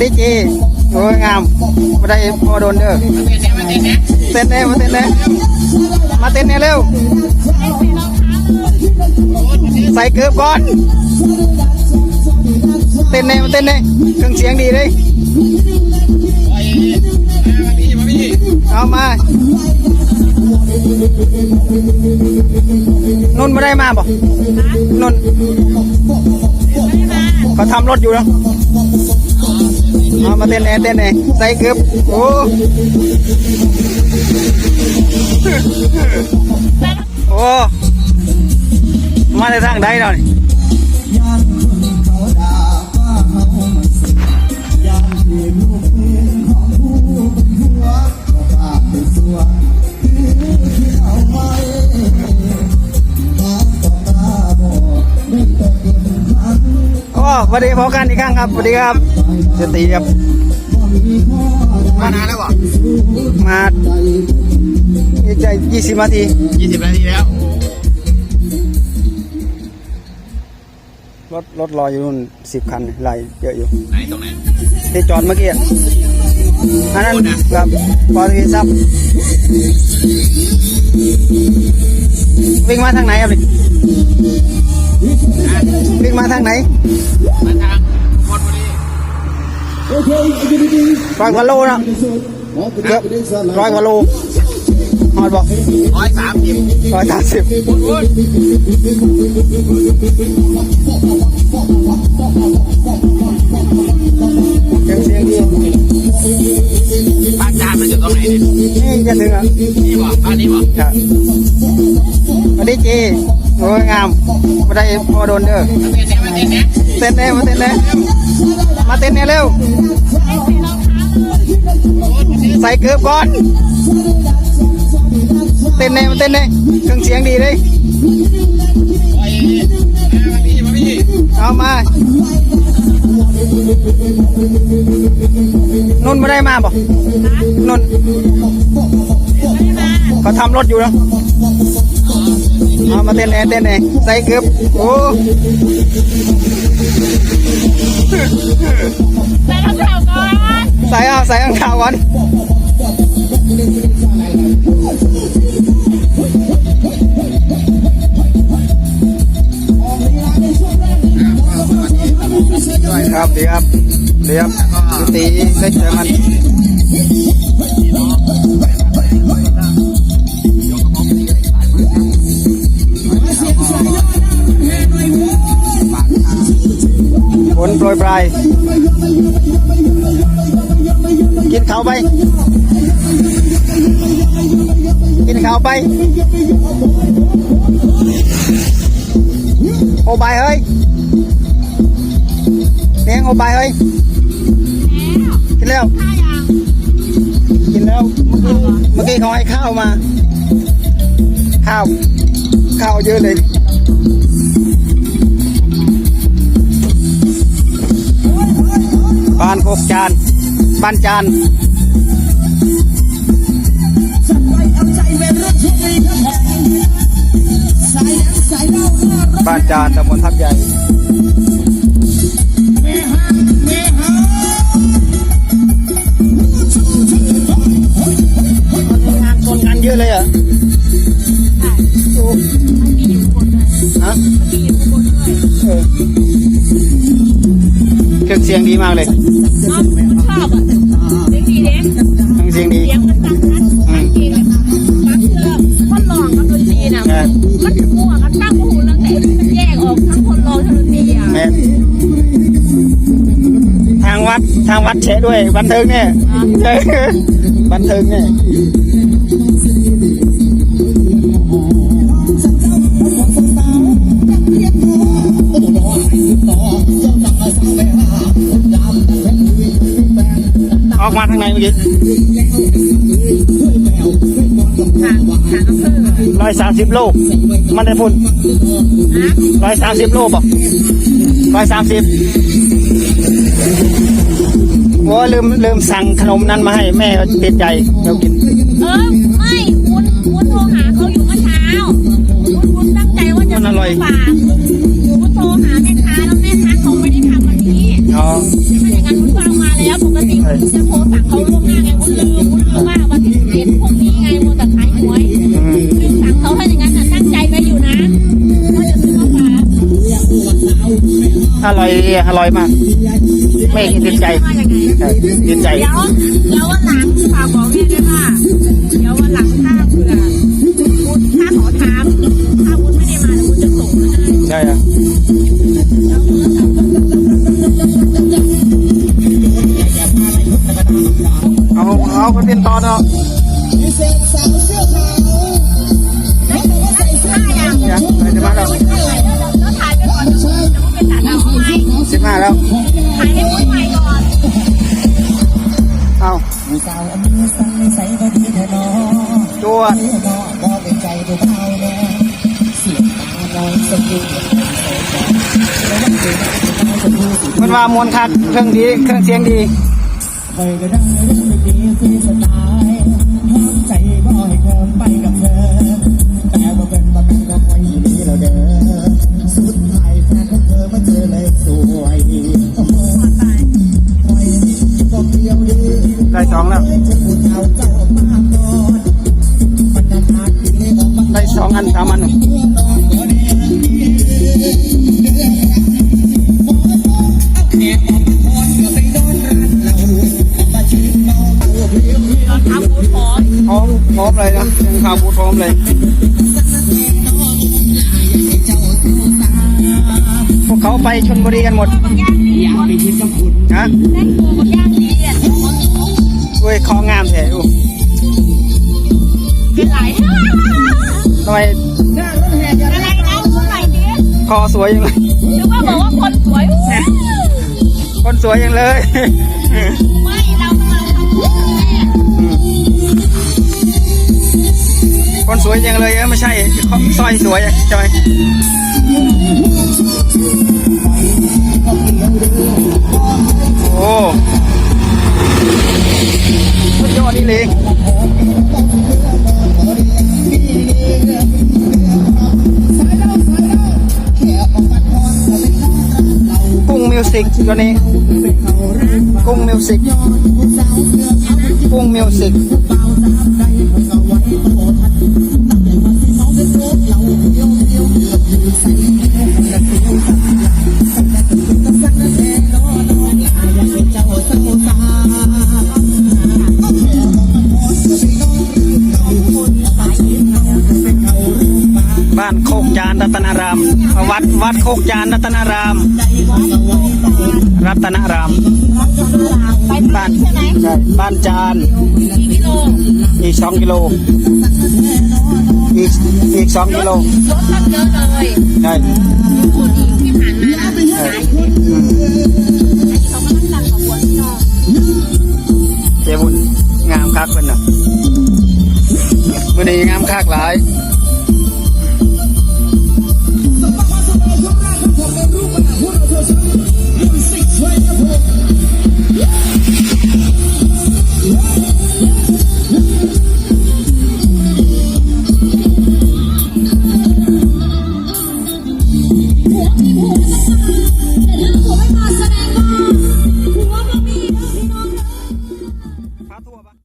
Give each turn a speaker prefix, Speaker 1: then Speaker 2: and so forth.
Speaker 1: ดีจีโอ้ยงามมาได้พอโดนเด้อเต้นเน่มาเต้นเน่มาเต้นเน่เร็ว ใส่เกือบก่อน เต้นเน่มาเต้นเน่เครื่องเสียงดีเลยเอามา นุ่นไม่ได้มาบ่นุ่นเขาทำรถอยู่เนาะ เอามาเต้นแอร์เต้นแอร์ใส่เกือบโอ้โอ้มาในทางใดเนาะนี่ สวัสดีพอกันอีกครั้งครับสวัสดีครับเจตีครับ
Speaker 2: มานานแล้วเหรอ
Speaker 1: มาอีกจะยี่สิบนาที
Speaker 2: ยี่สิบนาทีแล้ว
Speaker 1: รถรถรออยู่นู่นสิบคันไหลายเยอะอยู่
Speaker 2: ไหนตรงไหน
Speaker 1: ที่จอดเมื่อกี้อะอันนั้น
Speaker 2: โอ้นะ
Speaker 1: ครับบริษัทวิ่งมาทางไหนครับนี่ วิ่งมาทางไหน
Speaker 2: มาทางมอนบุรี
Speaker 1: ร้อยกว่าโลนะเกือบร้อยกว่าโลฮอดบอก
Speaker 2: ร้อยสามสิบ
Speaker 1: ร้อยสามสิบ
Speaker 2: วุ้นวุ้น
Speaker 1: ยังเสียงดี
Speaker 2: บ้านจานมันอยู่ตรงไหนเนี่ย
Speaker 1: นี่จะถึงอะ
Speaker 2: นี่บอกบ้านนี้บอก
Speaker 1: ครับสวัสดีจี โอ้ยงามมาได้พอโดนเด้อ
Speaker 2: เต้นเนี่ยมาเต้นเนี่ย
Speaker 1: เต้นเน่มาเต้นเน่มาเต้นเน่เร็ว ใส่เกือบก่อน เต้นเน่มาเต้นเน่เครื่องเสียงดีเลย
Speaker 2: โอ้ยมาพี่มาพี่
Speaker 1: เอามานุ่นไม่ได้มาบ่นุ่นเขาทำรถอยู่เนาะ เอามาเต้นแอร์เต้นแอร์ใส่เกือบโอ้
Speaker 3: ใส่รองเท้าก่อน
Speaker 1: ใส่เอาใส่ข้างขาวก่อนครับดีครับดีครับตีเล็กแต่มัน ฝนโปรยปลาย กินข้าวไป กินข้าวไป โอบายเฮ้ยเลี้ยงโอบายเฮ้ย กินแล้ว กินแล้วเมื่อกี้เขาให้ข้าวมา ข้าว ข้าวเยอะเลย บ้านโคกจานบ้านจานบ้านจานตำบลทับใหญ่งานชนกันเยอะเลยเหรอะโอ้
Speaker 3: มันมีอยู่บนด้ว
Speaker 1: ฮะ
Speaker 3: มันมีอยู่บนด้วย
Speaker 1: เออ เครื่องเสียงดีมากเลย
Speaker 3: ชอบชอบอะเสียงดีเด็ก
Speaker 1: เครื่องเสียงดี
Speaker 3: เสียงมันดังนัดมันจริงบางเชื่อคนร้องกับดนตรีน่ะมันมั่วกันตั้งหูตั้งแต่มันแยกออกทั้งคนร้องทั้งดนตรีอะ
Speaker 1: แม่ทางวัดทางวัดแชะด้วย บันเทิงเนี่ยบันเทิงเนี่ย สามสิบโล มันได้พุ่นร้อยสามสิบโลบอกร้อยสามสิบโอ้ลืมลืมสั่งขนมนั้นมาให้แม่เขาติดใจเดี๋ยวกิน
Speaker 3: เออ ไม่คุณคุณโทรหาเขาอยู่เมื่อเช้าคุณคุณตั้งใจว่าจะ
Speaker 1: มันอร่อย
Speaker 3: ฝากคุณโทรหาแม่ค้าแล้วแม่ค้าเขาไม่ได้ทำวันนี้
Speaker 1: อ๋อ
Speaker 3: ถ้าอย่างนั้นคุณก็เอามาแล้ว
Speaker 1: ใช่
Speaker 3: จะโทรสั่งเขาล่วงหน้าไงวุ้นลืม อร่
Speaker 1: อ
Speaker 3: ย
Speaker 1: ดีอร่อยมาก ไม่ติดใจ
Speaker 3: ว่ายังไง
Speaker 1: ใช่ติดใจ
Speaker 3: เดี๋ยวเดี๋ยววันหลังฝากบอกแม่ด้วยว่าเดี๋ยววันหลังถ้าเผื่อคุณถ้าขอทามถ้าคุณไม่ได้มาแล้วคุณจะส่งมาให้
Speaker 1: ใช่อะเอาเอาคนเป็นตอนเนาะ บห้าแล้ว
Speaker 3: ถ่ายให้คุณใหม่ก่อน
Speaker 1: เอา
Speaker 2: สาวอันนี้สั่งใส่ก็ดีแท้นอ
Speaker 1: จัว
Speaker 2: เนอบอกเป็นใจตัวเบาแน่เสียงตาลอยสะดุด
Speaker 1: มันว่ามวนคักเครื่องดีเครื่องเสียงดี
Speaker 2: คอยก็ได้เรื่องดีคือ ได้สองอัน
Speaker 1: สามอัน
Speaker 3: ตอนทำบูธพร้อม
Speaker 1: พร้อมพร้อมเลยนะยังข่าวบูดพร้อมเลยพวกเขาไปชนบุรีกันหมด
Speaker 3: บางย่างดีคน
Speaker 2: ไปคิดกับคุณ
Speaker 1: นะ
Speaker 3: ได้ตัวบางย่างดีอะ
Speaker 1: เว้ยคองามแท้อู้
Speaker 3: เป็นไร
Speaker 1: ทำไม
Speaker 3: อะไรนะคนไหนดิ
Speaker 1: คอสวยยังเลย
Speaker 3: หรือว่าบอกว่าคนสวย
Speaker 1: คนสวยยังเลย
Speaker 3: ไม่เรากำลังทำบุญแม่
Speaker 1: คนสวยยังเลยเออไม่ใช่สร้อยสวยอะใช่ไหมโอ้สุดยอดนี่เลย กุ้งมิวสิกตัวนี้ กุ้งมิวสิกกุ้งมิวสิก ดวัดโคกยานรัตนาราม รัตนารามบ้าน
Speaker 3: ใช่ไหม
Speaker 1: ใช่บ้านจาน
Speaker 3: กี่กิโล
Speaker 1: อีกสองกิโลอีกอีกสองกิโล
Speaker 3: รถเยอะเลย
Speaker 1: ใช่
Speaker 3: คช่
Speaker 1: เจ้าบุญงามคักเป็นน่ะมื่
Speaker 3: อนี้งามคักหลาย